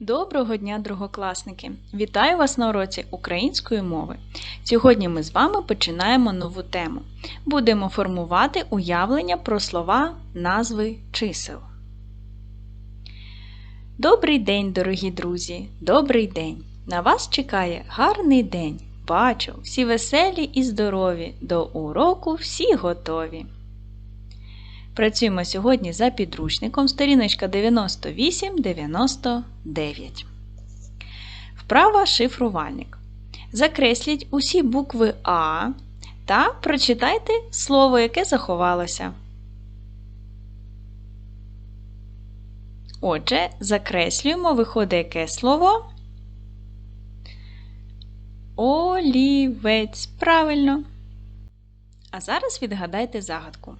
Доброго дня, другокласники! Вітаю вас на уроці української мови. Сьогодні ми з вами починаємо нову тему. Будемо формувати уявлення про слова, назви чисел. Добрий день, дорогі друзі! Добрий день! На вас чекає гарний день. Бачу, всі веселі і здорові. До уроку всі готові. Працюємо сьогодні за підручником сторіночка 98-99. Вправа шифрувальник. Закресліть усі букви А та прочитайте слово, яке заховалося. Отже, закреслюємо, виходить яке слово? Олівець. Правильно. А зараз відгадайте загадку.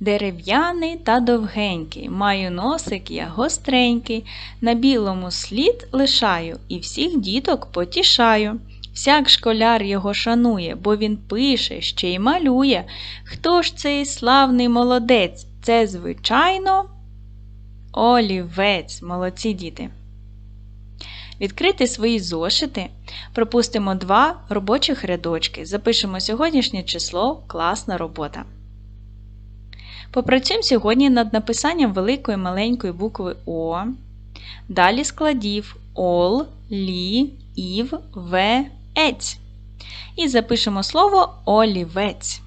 Дерев'яний та довгенький, маю носик я гостренький, на білому слід лишаю і всіх діток потішаю. Всяк школяр його шанує, бо він пише, ще й малює. Хто ж цей славний молодець? Це, звичайно, олівець, молодці діти. Відкрити свої зошити, пропустимо два робочих рядочки. Запишемо сьогоднішнє число класна робота. Попрацюємо сьогодні над написанням великої маленької букви О. Далі складів ОЛ, ЛІ, ІВ, В, ЕЦЬ. І запишемо слово олівець.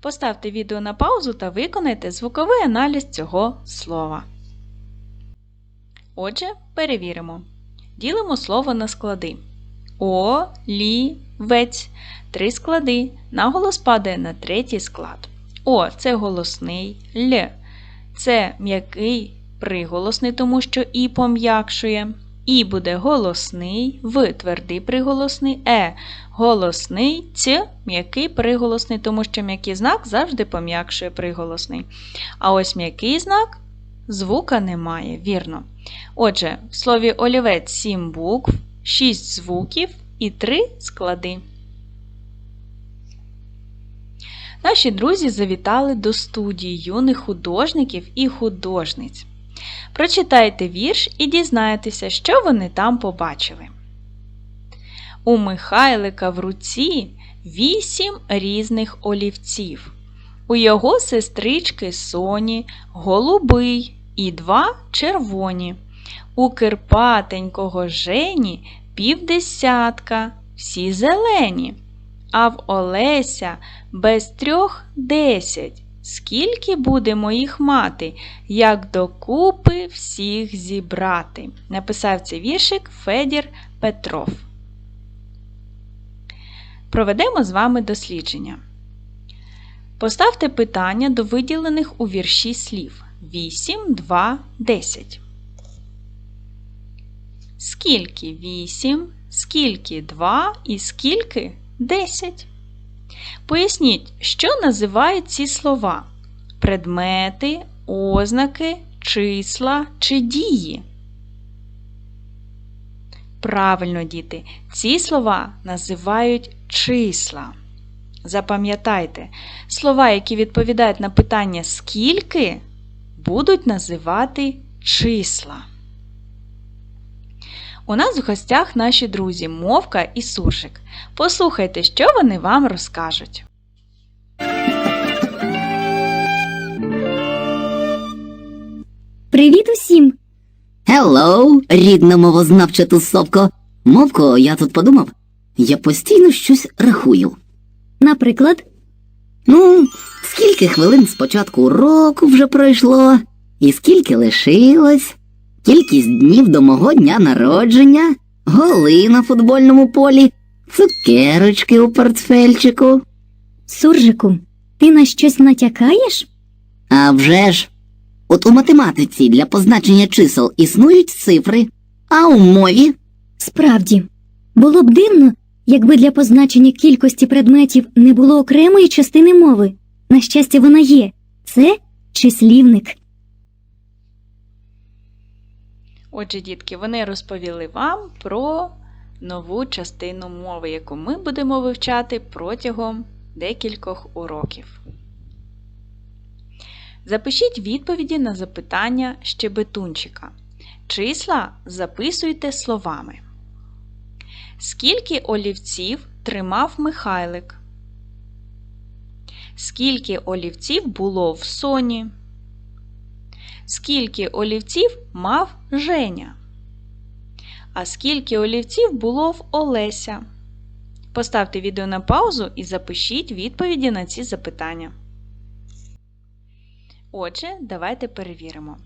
Поставте відео на паузу та виконайте звуковий аналіз цього слова. Отже, перевіримо. Ділимо слово на склади. О, лі, вець. Три склади. Наголос падає на третій склад. О це голосний, Л це м'який приголосний, тому що І пом'якшує. І буде голосний, В твердий приголосний, Е голосний, Ц м'який приголосний, тому що м'який знак завжди пом'якшує приголосний. А ось м'який знак звука немає, вірно. Отже, в слові олівець 7 букв, 6 звуків і 3 склади. Наші друзі завітали до студії юних художників і художниць. Прочитайте вірш і дізнаєтеся, що вони там побачили. У Михайлика в руці вісім різних олівців. У його сестрички Соні голубий і два червоні. У Кирпатенького Жені півдесятка, всі зелені. А в Олеся без трьох десять. Скільки будемо їх мати, як докупи всіх зібрати? Написав цей віршик Федір Петров. Проведемо з вами дослідження. Поставте питання до виділених у вірші слів 8, 2, 10. Скільки 8, скільки 2 і скільки 10? Поясніть, що називають ці слова? Предмети, ознаки, числа чи дії? Правильно, діти, ці слова називають числа. Запам'ятайте, слова, які відповідають на питання скільки, будуть називати числа. У нас в гостях наші друзі Мовка і Суржик. Послухайте, що вони вам розкажуть. Привіт усім! Hello, рідна мовознавча тусовко. Мовко, я тут подумав, я постійно щось рахую. Наприклад, Ну, скільки хвилин з початку року вже пройшло, і скільки лишилось, кількість днів до мого дня народження, голи на футбольному полі, цукерочки у портфельчику. суржику, ти на щось натякаєш? А вже ж, от у математиці для позначення чисел існують цифри, а у мові Справді, було б дивно, якби для позначення кількості предметів не було окремої частини мови. На щастя, вона є. Це числівник. Отже, дітки, вони розповіли вам про нову частину мови, яку ми будемо вивчати протягом декількох уроків. Запишіть відповіді на запитання щебетунчика. Числа записуйте словами. Скільки олівців тримав Михайлик? Скільки олівців було в Соні? Скільки олівців мав Женя? А скільки олівців було в Олеся? Поставте відео на паузу і запишіть відповіді на ці запитання. Отже, давайте перевіримо.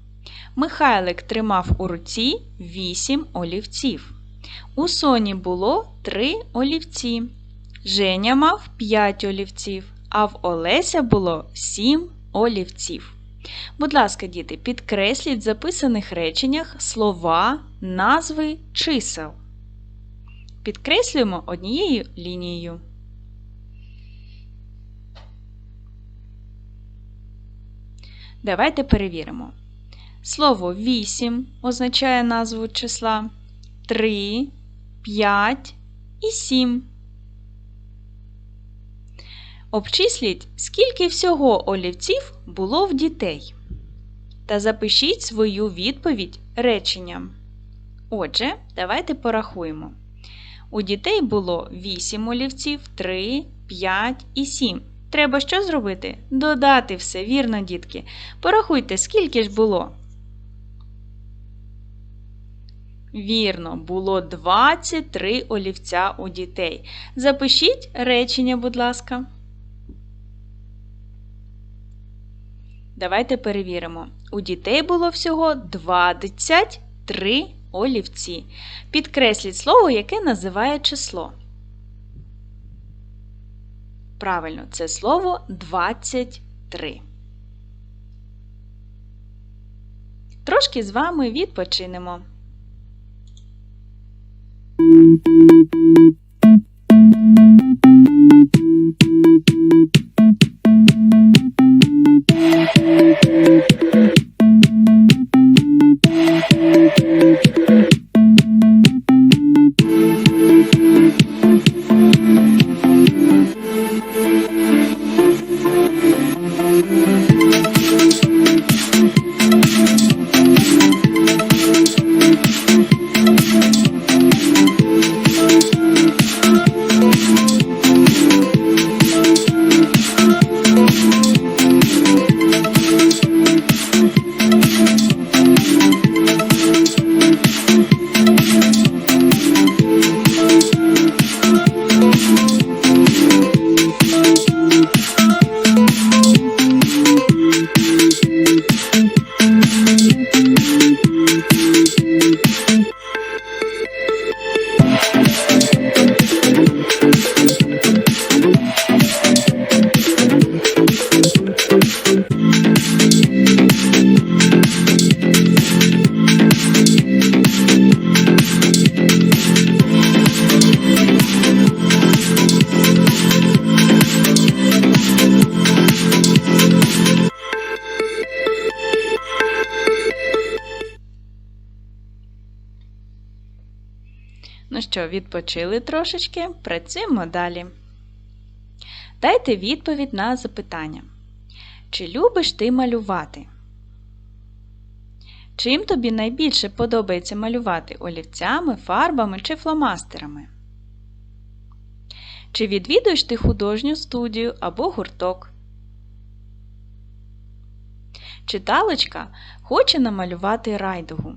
Михайлик тримав у руці 8 олівців. У Соні було 3 олівці. Женя мав 5 олівців, а в Олеся було 7 олівців. Будь ласка, діти, підкресліть в записаних реченнях слова, назви чисел. Підкреслюємо однією лінією. Давайте перевіримо. Слово 8 означає назву числа 3, 5 і 7. Обчисліть, скільки всього олівців було в дітей. Та запишіть свою відповідь реченням. Отже, давайте порахуємо. У дітей було 8 олівців, 3, 5 і 7. Треба що зробити? Додати все, вірно, дітки. Порахуйте, скільки ж було. Вірно, було 23 олівця у дітей. Запишіть речення, будь ласка. Давайте перевіримо. У дітей було всього 23 олівці. Підкресліть слово, яке називає число. Правильно, це слово 23. Трошки з вами відпочинемо. Ну відпочили трошечки, працюємо далі. Дайте відповідь на запитання. Чи любиш ти малювати? Чим тобі найбільше подобається малювати олівцями, фарбами чи фломастерами? Чи відвідуєш ти художню студію або гурток? Читалочка хоче намалювати райдугу.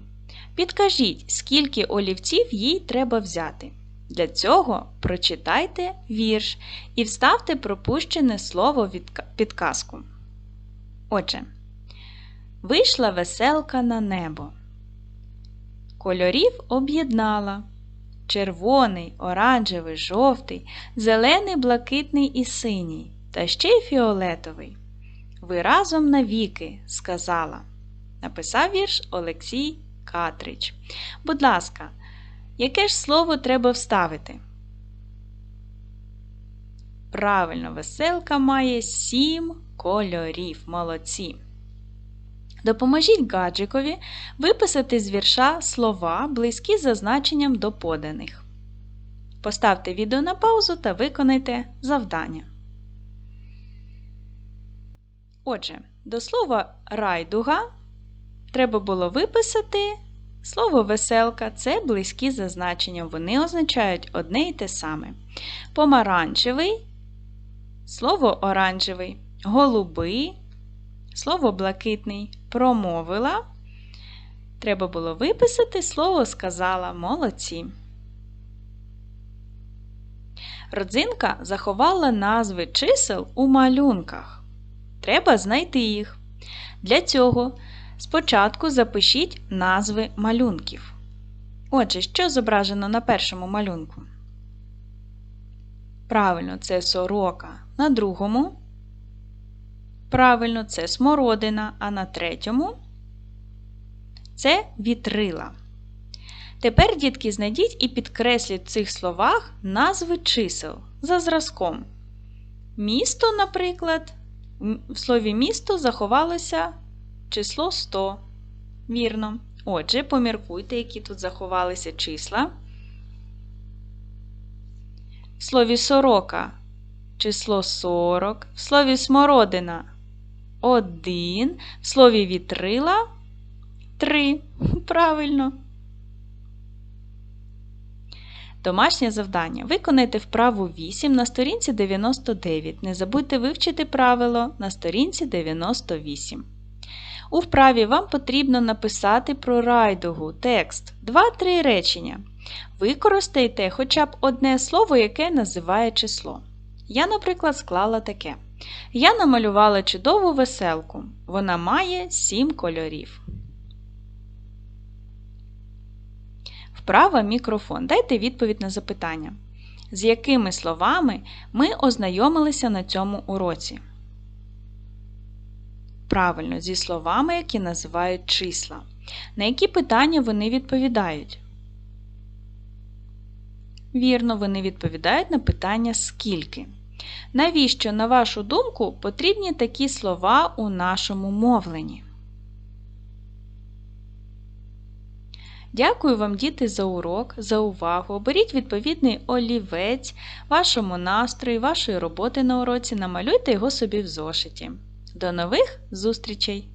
Підкажіть, скільки олівців їй треба взяти. Для цього прочитайте вірш і вставте пропущене слово від підказку. Отже, вийшла веселка на небо. Кольорів об'єднала червоний, оранжевий, жовтий, зелений, блакитний і синій, та ще й фіолетовий. Ви разом навіки, сказала. Написав вірш Олексій Катрич. Будь ласка, яке ж слово треба вставити? Правильно, веселка має сім кольорів. Молодці. Допоможіть гаджикові виписати з вірша слова, близькі за значенням до поданих. Поставте відео на паузу та виконайте завдання. Отже, до слова райдуга треба було виписати Слово веселка це близькі за значенням. Вони означають одне й те саме. Помаранчевий, слово оранжевий, голубий, слово блакитний, промовила. Треба було виписати слово сказала молодці. Родзинка заховала назви чисел у малюнках. Треба знайти їх. Для цього спочатку запишіть назви малюнків. Отже, що зображено на першому малюнку? Правильно, це сорока. На другому. Правильно, це смородина, а на третьому це вітрила. Тепер, дітки, знайдіть і підкресліть в цих словах назви чисел за зразком. Місто, наприклад, в слові місто заховалося число 100. Вірно. Отже, поміркуйте, які тут заховалися числа. В слові сорока число 40, в слові смородина 1, в слові вітрила 3. Правильно. Домашнє завдання. Виконайте вправу 8 на сторінці 99. Не забудьте вивчити правило на сторінці 98. У вправі вам потрібно написати про райдугу текст 2-3 речення. Використайте хоча б одне слово, яке називає число. Я, наприклад, склала таке. Я намалювала чудову веселку. Вона має 7 кольорів. Вправа мікрофон. Дайте відповідь на запитання. З якими словами ми ознайомилися на цьому уроці? Правильно, зі словами, які називають числа. На які питання вони відповідають? Вірно, вони відповідають на питання скільки. Навіщо, на вашу думку, потрібні такі слова у нашому мовленні? Дякую вам, діти, за урок, за увагу. Оберіть відповідний олівець вашому настрою, вашої роботи на уроці, намалюйте його собі в зошиті. До нових зустрічей!